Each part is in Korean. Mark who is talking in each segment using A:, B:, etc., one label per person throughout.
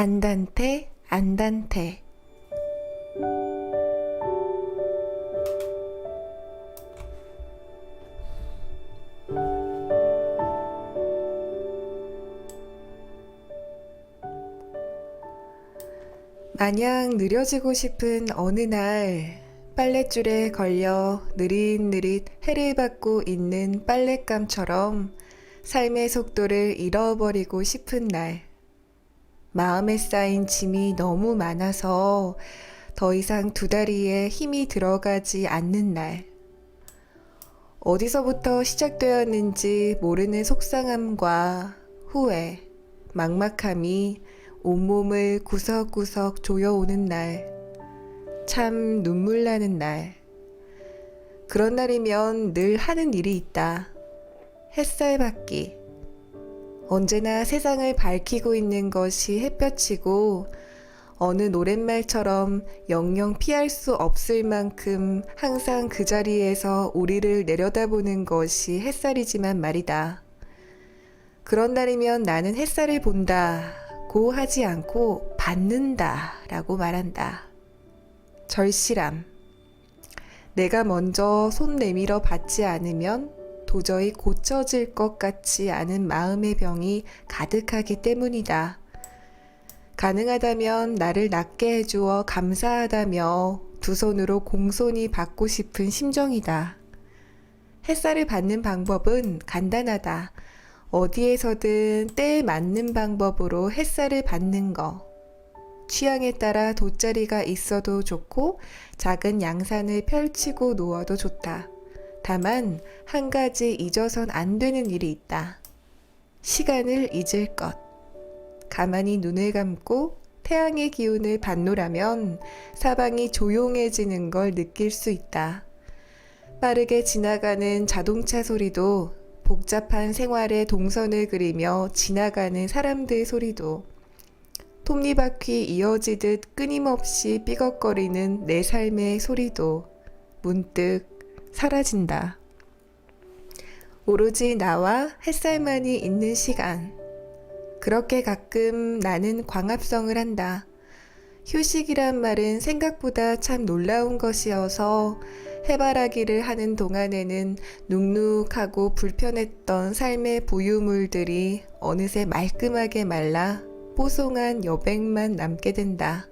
A: 안단테 안단테. 마냥 느려지고 싶은 어느 날 빨랫줄에 걸려 느릿느릿 해를 받고 있는 빨랫감처럼 삶의 속도를 잃어버리고 싶은 날 마음에 쌓인 짐이 너무 많아서 더 이상 두 다리에 힘이 들어가지 않는 날. 어디서부터 시작되었는지 모르는 속상함과 후회, 막막함이 온몸을 구석구석 조여오는 날. 참 눈물 나는 날. 그런 날이면 늘 하는 일이 있다. 햇살 받기. 언제나 세상을 밝히고 있는 것이 햇볕이고 어느 노랫말처럼 영영 피할 수 없을 만큼 항상 그 자리에서 우리를 내려다보는 것이 햇살이지만 말이다. 그런 날이면 나는 햇살을 본다. 고 하지 않고 받는다. 라고 말한다. 절실함. 내가 먼저 손 내밀어 받지 않으면 도저히 고쳐질 것 같지 않은 마음의 병이 가득하기 때문이다. 가능하다면 나를 낫게 해주어 감사하다며 두 손으로 공손히 받고 싶은 심정이다. 햇살을 받는 방법은 간단하다. 어디에서든 때에 맞는 방법으로 햇살을 받는 거. 취향에 따라 돗자리가 있어도 좋고 작은 양산을 펼치고 누워도 좋다. 다만 한 가지 잊어선 안 되는 일이 있다. 시간을 잊을 것. 가만히 눈을 감고 태양의 기운을 받노라면 사방이 조용해지는 걸 느낄 수 있다. 빠르게 지나가는 자동차 소리도 복잡한 생활의 동선을 그리며 지나가는 사람들 소리도 톱니바퀴 이어지듯 끊임없이 삐걱거리는 내 삶의 소리도 문득 사라진다. 오로지 나와 햇살만이 있는 시간. 그렇게 가끔 나는 광합성을 한다. 휴식이란 말은 생각보다 참 놀라운 것이어서 해바라기를 하는 동안에는 눅눅하고 불편했던 삶의 부유물들이 어느새 말끔하게 말라 뽀송한 여백만 남게 된다.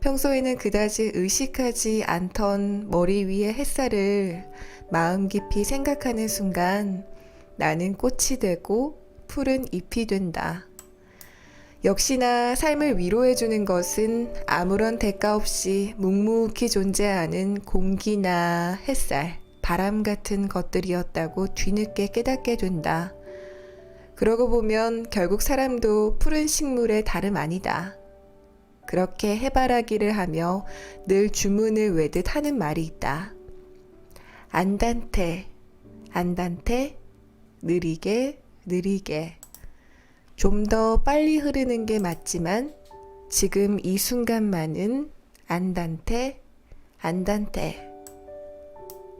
A: 평소에는 그다지 의식하지 않던 머리 위의 햇살을 마음 깊이 생각하는 순간 나는 꽃이 되고 푸른 잎이 된다. 역시나 삶을 위로해주는 것은 아무런 대가 없이 묵묵히 존재하는 공기나 햇살, 바람 같은 것들이었다고 뒤늦게 깨닫게 된다. 그러고 보면 결국 사람도 푸른 식물의 다름 아니다. 그렇게 해바라기를 하며 늘 주문을 외듯 하는 말이 있다. 안단테, 안단테, 느리게, 느리게. 좀 더 빨리 흐르는 게 맞지만 지금 이 순간만은 안단테, 안단테.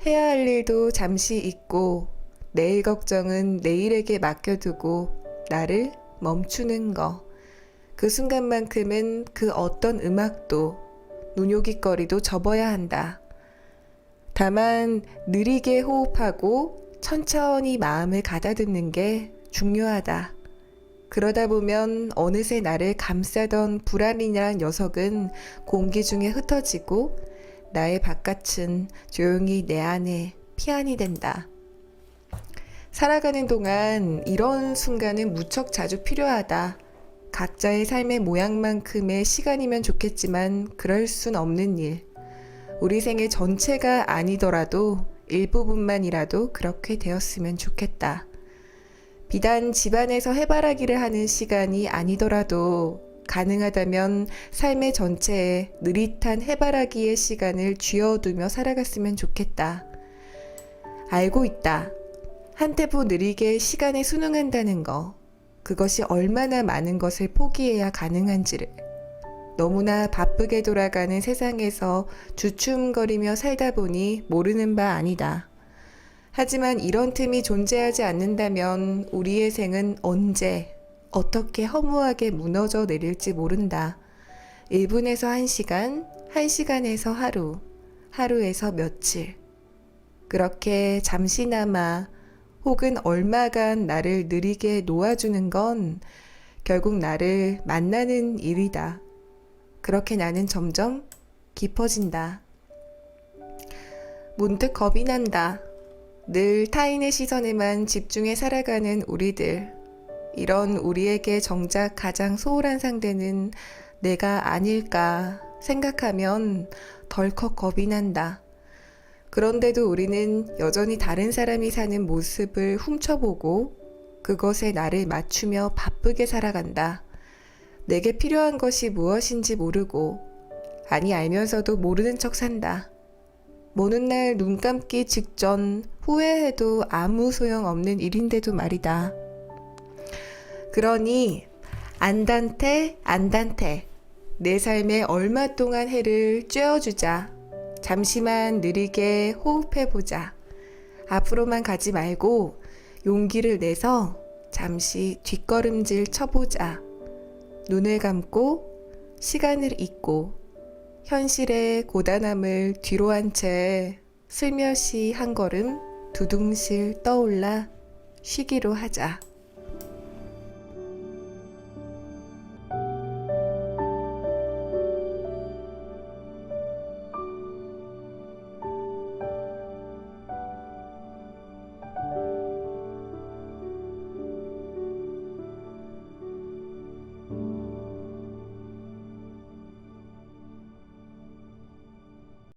A: 해야 할 일도 잠시 잊고 내일 걱정은 내일에게 맡겨두고 나를 멈추는 거. 그 순간만큼은 그 어떤 음악도 눈요깃거리도 접어야 한다. 다만 느리게 호흡하고 천천히 마음을 가다듬는 게 중요하다. 그러다 보면 어느새 나를 감싸던 불안이란 녀석은 공기 중에 흩어지고 나의 바깥은 조용히 내 안에 피안이 된다. 살아가는 동안 이런 순간은 무척 자주 필요하다. 각자의 삶의 모양만큼의 시간이면 좋겠지만 그럴 순 없는 일. 우리 생의 전체가 아니더라도 일부분만이라도 그렇게 되었으면 좋겠다. 비단 집안에서 해바라기를 하는 시간이 아니더라도 가능하다면 삶의 전체에 느릿한 해바라기의 시간을 쥐어두며 살아갔으면 좋겠다. 알고 있다. 한 테보 느리게 시간에 순응한다는 거. 그것이 얼마나 많은 것을 포기해야 가능한지를. 너무나 바쁘게 돌아가는 세상에서 주춤거리며 살다 보니 모르는 바 아니다. 하지만 이런 틈이 존재하지 않는다면 우리의 생은 언제, 어떻게 허무하게 무너져 내릴지 모른다. 1분에서 1시간, 1시간에서 하루, 하루에서 며칠. 그렇게 잠시나마 혹은 얼마간 나를 느리게 놓아주는 건 결국 나를 만나는 일이다. 그렇게 나는 점점 깊어진다. 문득 겁이 난다. 늘 타인의 시선에만 집중해 살아가는 우리들. 이런 우리에게 정작 가장 소홀한 상대는 내가 아닐까 생각하면 덜컥 겁이 난다. 그런데도 우리는 여전히 다른 사람이 사는 모습을 훔쳐보고 그것에 나를 맞추며 바쁘게 살아간다. 내게 필요한 것이 무엇인지 모르고, 아니 알면서도 모르는 척 산다. 모는 날 눈 감기 직전 후회해도 아무 소용 없는 일인데도 말이다. 그러니, 안단테, 안단테. 내 삶에 얼마 동안 해를 쬐어주자. 잠시만 느리게 호흡해보자. 앞으로만 가지 말고 용기를 내서 잠시 뒷걸음질 쳐보자. 눈을 감고 시간을 잊고 현실의 고단함을 뒤로 한 채 슬며시 한 걸음 두둥실 떠올라 쉬기로 하자.